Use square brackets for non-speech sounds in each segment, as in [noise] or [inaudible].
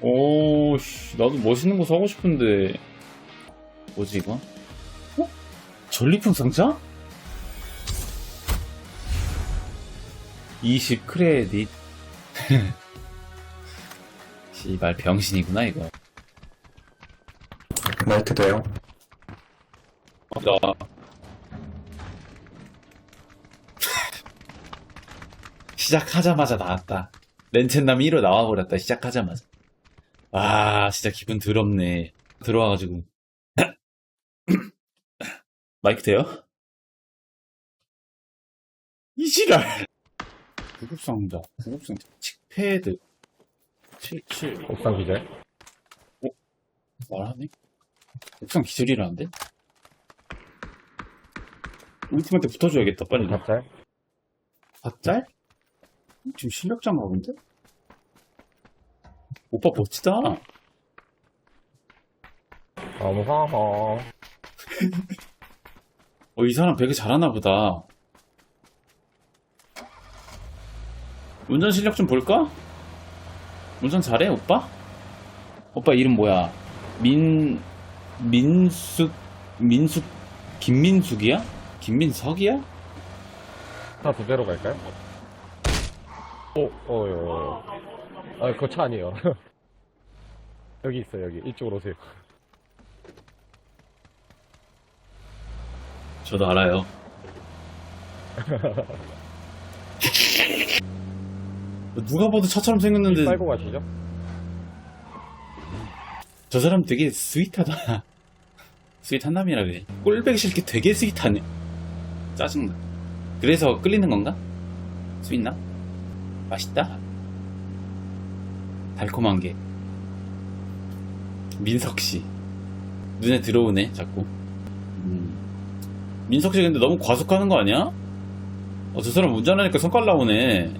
오, 씨, 나도 멋있는 거 사고 싶은데. 뭐지, 이거? 어? 전리품 상자? 20 크레딧. [laughs] 씨발, 병신이구나, 이거. 마이크 돼요? [laughs] 시작하자마자 나왔다. 렌첸남 1호 나와버렸다, 시작하자마자. 와, 진짜 기분 더럽네. 들어와가지고. [clears throat] 마이크 돼요? 이 지랄! 구급상자, 구급상자, 칙패드. 77. 옥상 기절? 말하네? 옥상 기절이라는데? 우리 팀한테 붙어줘야겠다, 빨리. 갑잘? 박짤? 지금 실력자인가 본데? 오빠 멋지다. 어머허허 [laughs] 어, 이 사람 배그 잘하나 보다. 운전 실력 좀 볼까? 운전 잘해, 오빠? 오빠 이름 뭐야? 민, 민숙, 민숙, 김민숙이야? 김민석이야? 차두 대로 갈까요? 오, 어, 어, 어. 아, 그거 차 아니에요. [laughs] 여기 있어, 여기. 이쪽으로 오세요. 저도 알아요. [laughs] 누가 봐도 차처럼 생겼는데 빨고 가시죠? 저 사람 되게 스윗하다. [laughs] 스윗한 남이라 그래. 꼴배기 싫게 되게 스윗하네. 짜증나. 그래서 끌리는 건가? 스윗나? 맛있다. 달콤한 게. 민석씨. 눈에 들어오네, 자꾸. 음. 민석씨 근데 너무 과속하는 거 아니야? 어, 저 사람 운전하니까 성깔 나오네.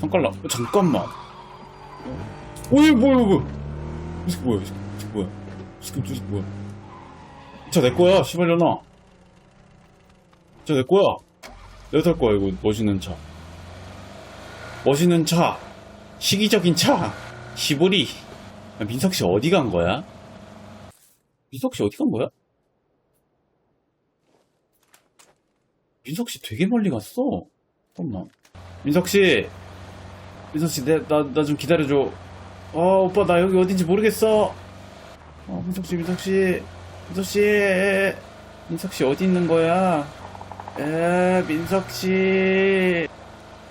성깔 나, 어, 잠깐만. 어, 이거 뭐야, 이거. 뭐야, 이 새끼, 이 새끼 뭐야. 이 새끼, 이 새끼 뭐야. 이차내 거야, 시발려나. 이차내 거야. 내가 탈 거야, 이거, 멋있는 차. 멋있는 차. 시기적인 차. 시보리. 야, 민석 씨 어디 간 거야? 민석 씨 어디 간 거야? 민석 씨 되게 멀리 갔어. 잠깐만. 민석 씨. 민석 씨, 내, 나, 나 좀 기다려줘. 어, 오빠, 나 여기 어딘지 모르겠어. 어, 민석 씨, 민석 씨. 민석 씨. 민석 씨 어디 있는 거야? 에, 민석 씨.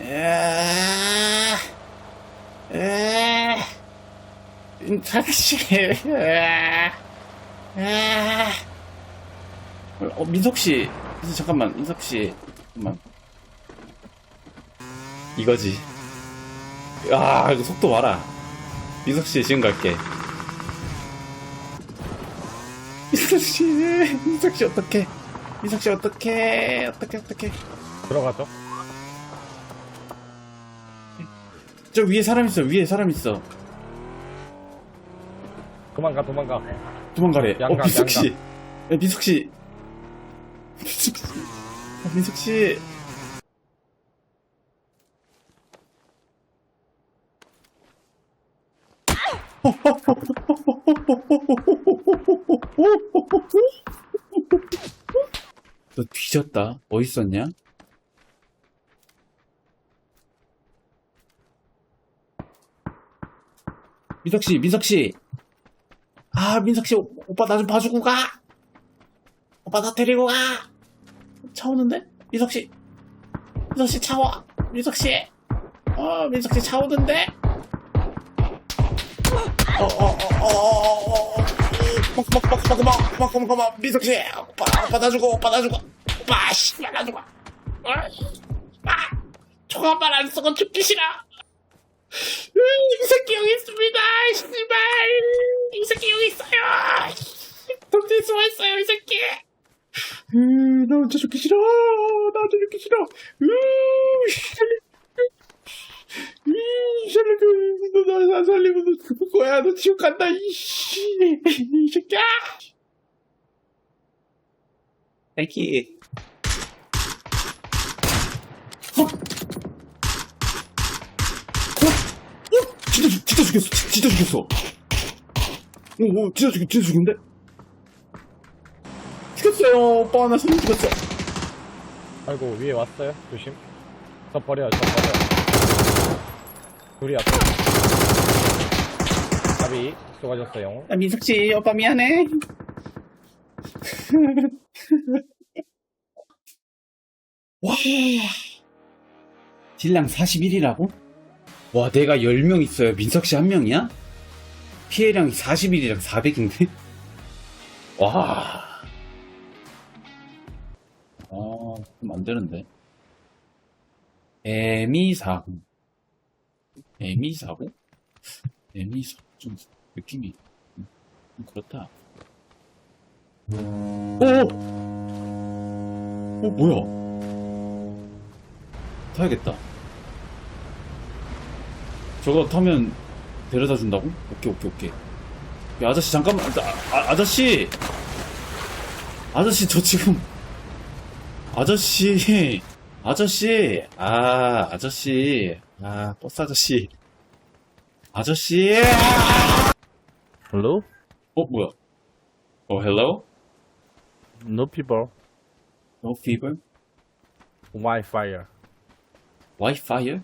에, 에, 민석 씨. 에, 에. 어, 민석 씨. 잠깐만, 민석 씨. 잠깐만. 이거지. 아, 이거 속도 봐라. 민석 씨, 지금 갈게. 민석 씨, 민석 씨 어떡해? 민석 씨 어떡해? 어떡해, 어떡해? 들어가죠? 저 위에 사람 있어, 위에 사람 있어. 도망가, 도망가. 도망가래. 양각, 어, 씨. 양각. 야, 민석 씨. 민석 씨. 아, 민석 씨. 너 뒤졌다. 뭐 있었냐? 민석 씨, 민석 씨. 아, 민석 씨, 오- 오빠 나 좀 봐주고 가. 오빠 나 데리고 가. 차 오는데? 민석 씨. 민석 씨 차 와. 민석 씨. 어, 민석 씨 차 오는데? 어, 어, 어, 어, 어, 어, 어. 먹, 먹, 먹, 먹, 먹, 먹, 먹, 먹, 민석 씨. 오빠, 오빠 나 주고, 오빠 나 주고. 오빠, 씨, 나 주고. 어, 아, 총한발 안 쓰고 죽기 싫어. 음, 이 새끼 여기 있습니다. 씨발. 이 새끼 여기 있어요. 돌진 수고했어요, 이 새끼. 으, 나 혼자 죽기 싫어. 나 혼자 죽기 싫어. 으, 이 살려줘. 너나 살리면 너 죽을 거야. 너 지옥 간다. 이씨. 이 새끼야. 새끼. 죽였어. 진- 진짜 죽였어. 오, 오, 진짜 죽, 진짜 죽인데? 죽였어요. 오빠, 나 손님 죽였어. 아이고 위에 왔어요 조심 저 버려 저 버려 둘이 앞에 답이 쏘가졌어요 아, 민석씨, 오빠 미안해. [laughs] 와. 딜량 41이라고? 와, 내가 10명 있어요. 민석씨 한 명이야? 피해량이 41이랑 400인데? 와. 아, 좀 안 되는데. 에미사고. 에미사고? 에미사고 좀 느낌이 좀 그렇다. 오! 어, 뭐야? 타야겠다. 저거 타면 데려다 준다고? 오케이, 오케이, 오케이. 야, 아저씨, 잠깐만. 아, 아, 아저씨! 아저씨, 저 지금. [laughs] 아저씨! 아저씨! 아, 아저씨. 아, 버스 아저씨. 아저씨! Hello? 어, 뭐야? 어, hello? No people. No fever? Wi-Fi. 와이파이어?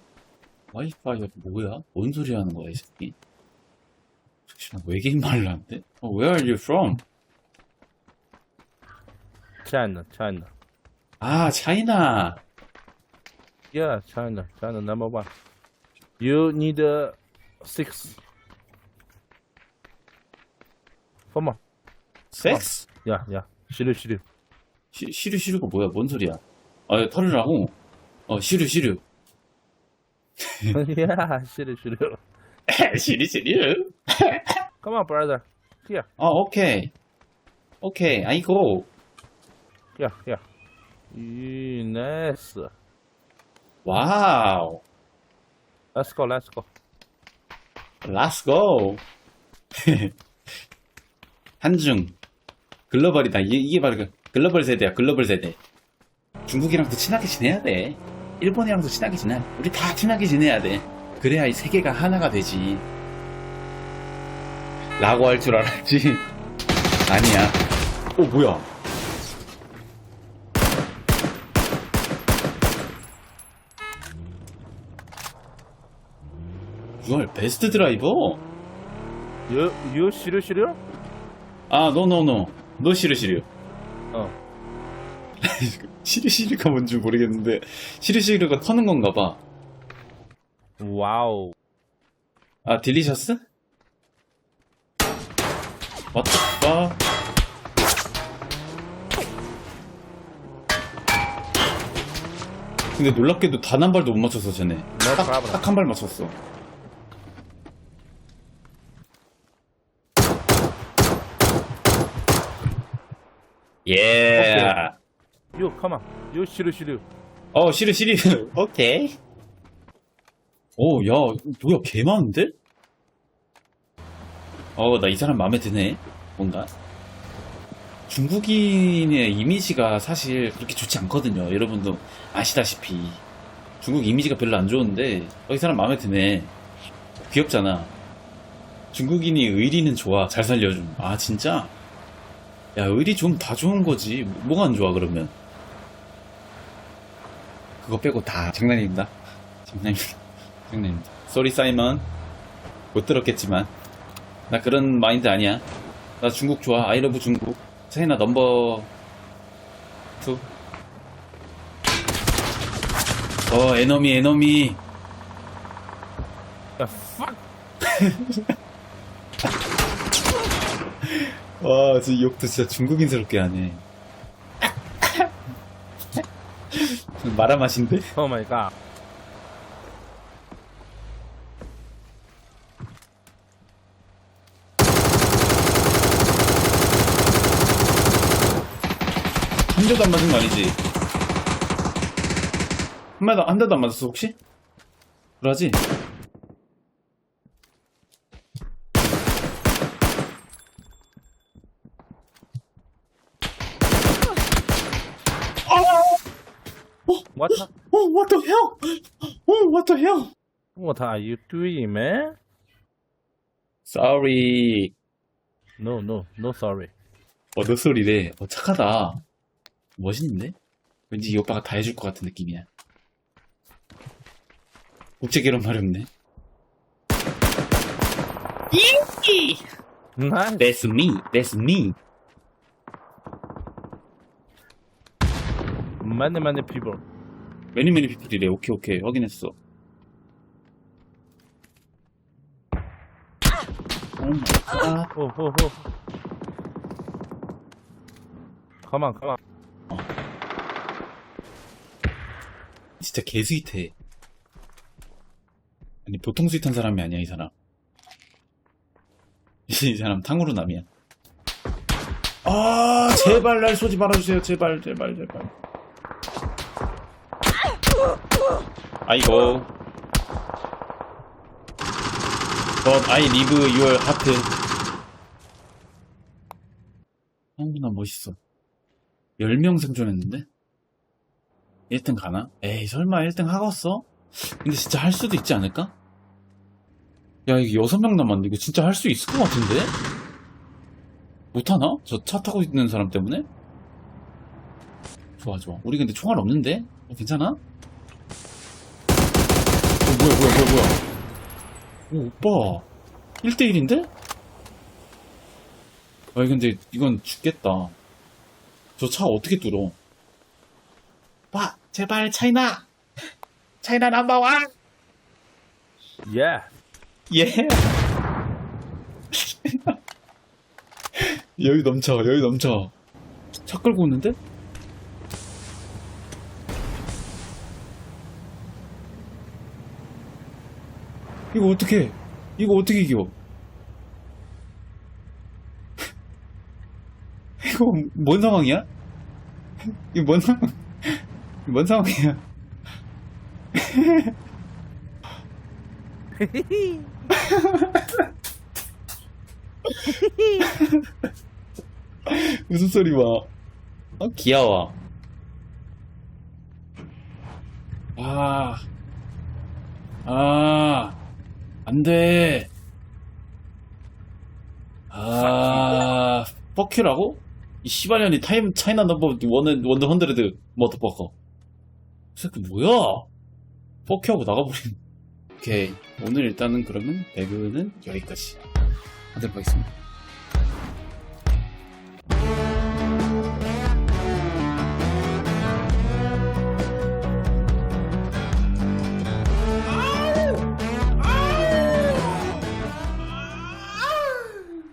와이파이어 뭐야? 뭔 소리 하는 거야, 이 새끼? 혹시나 외계인 말을 하는데? 어, where are you from? China, China. 아, 차이나. Yeah, China, China number one. You need uh, six. Come on. 섹스? Yeah, yeah. 시류, 시류. 시, 시류, 시류가 뭐야? 뭔 소리야? 아, 털으라고? 어, 시류, 시류. Yeah, 시류, 시류. 시류, 시류? Come on, brother. Here, 아, 오케이. 오케이, 아이고. here, here. Yeah, nice. 와우. Let's go, let's go. Let's go. [laughs] 한중. 글로벌이다. 이게, 이게 바로 그 글로벌 세대야. 글로벌 세대. 중국이랑도 친하게 지내야 돼. 일본이랑도 친하게 지내. 우리 다 친하게 지내야 돼. 그래야 이 세계가 하나가 되지. 라고 할 줄 알았지. [laughs] 아니야. 어, 뭐야. 이걸 베스트 드라이버? You 시류, 시류? 아, 노노노. 너 시르 시르. 어. [laughs] 시르 시르가 뭔지 모르겠는데 시르 시르가 터는 건가 봐. 와우. 아, 딜리셔스? 왔다. 근데 놀랍게도 단 한 발도 못 맞췄어, 쟤네. 딱 한 발 맞췄어. 예. Come on. You 시류, 시류. 어, 시르, 시르. [laughs] 오케이. 오, 야, 뭐야, 개 많은데? 어, 나 이 사람 마음에 드네. 뭔가. 중국인의 이미지가 사실 그렇게 좋지 않거든요. 여러분도 아시다시피. 중국 이미지가 별로 안 좋은데, 어, 이 사람 마음에 드네. 귀엽잖아. 중국인이 의리는 좋아. 잘 살려줌. 아, 진짜? 야, 의리 좀 다 좋은 거지. 뭐가 안 좋아, 그러면? 그거 빼고 다 장난입니다. 장난입니다. 장난입니다. 쏘리 사이먼. 못 들었겠지만. 나 그런 마인드 아니야. 나 중국 좋아. 아이러브 중국. 차이나 넘버 투. 어, 에너미, 에너미. The fuck? [laughs] 와, 저 욕도 진짜 중국인스럽게 하네. [laughs] 마라 맛인데? Oh my god. 한 대도 안 맞은 거 아니지? 한 대도, 한 대도 안 맞았어, 혹시? 그러지? What? the- 어, what the hell? 어, what the hell? What are you doing, man? sorry. No, no, no sorry. 어, 너 소리래. 어, 착하다. 멋있는데? 왠지 이 오빠가 다 해줄 것 같은 느낌이야. 국제 결혼 마렵네. 이! Nice. That's me. That's me. Many, many people. 매니 매니 피플이래. 오케이 오케이 확인했어. 오 마이 갓. Oh, oh. Come on, come on. 진짜 개 스윗해. 아니 보통 스윗한 사람이 아니야 이 사람. [laughs] 이 사람 탕후루 남이야. 아 제발 날 쏘지 말아주세요 제발 제발 제발. 아이고. But I leave your heart. 탕후루나 멋있어. 10명 생존했는데? 1등 가나? 에이, 설마 1등 하겠어? 근데 진짜 할 수도 있지 않을까? 야, 이게 6명 남았는데 이거 진짜 할 수 있을 것 같은데? 못하나? 저 차 타고 있는 사람 때문에? 좋아, 좋아. 우리 근데 총알 없는데? 어, 괜찮아? 어, 뭐야, 뭐야, 뭐야, 뭐야. 오, 오빠. 1대1인데? 아니, 근데 이건 죽겠다. 저 차 어떻게 뚫어? 와, 제발 차이나. 차이나 넘버원. Yeah. 예. [laughs] 여유 넘쳐, 여유 넘쳐. 차 끌고 오는데? 이거 어떻게? 이거 어떻게 이겨? [laughs] 이거 뭔 상황이야? 이거 뭔 상황? 뭔 상황이야? [laughs] 무슨 소리 와? 어, 귀여워. 아, 아, 안 돼. 아, 뻑큐라고? 이 씨발년이 타임, 차이나 넘버 원은, 원더 헌드레드, 머더버커. 이 새끼 뭐야? 뻑큐하고 나가버린. 오케이. 오늘 일단은 그러면 배그는 여기까지 하도록 하겠습니다.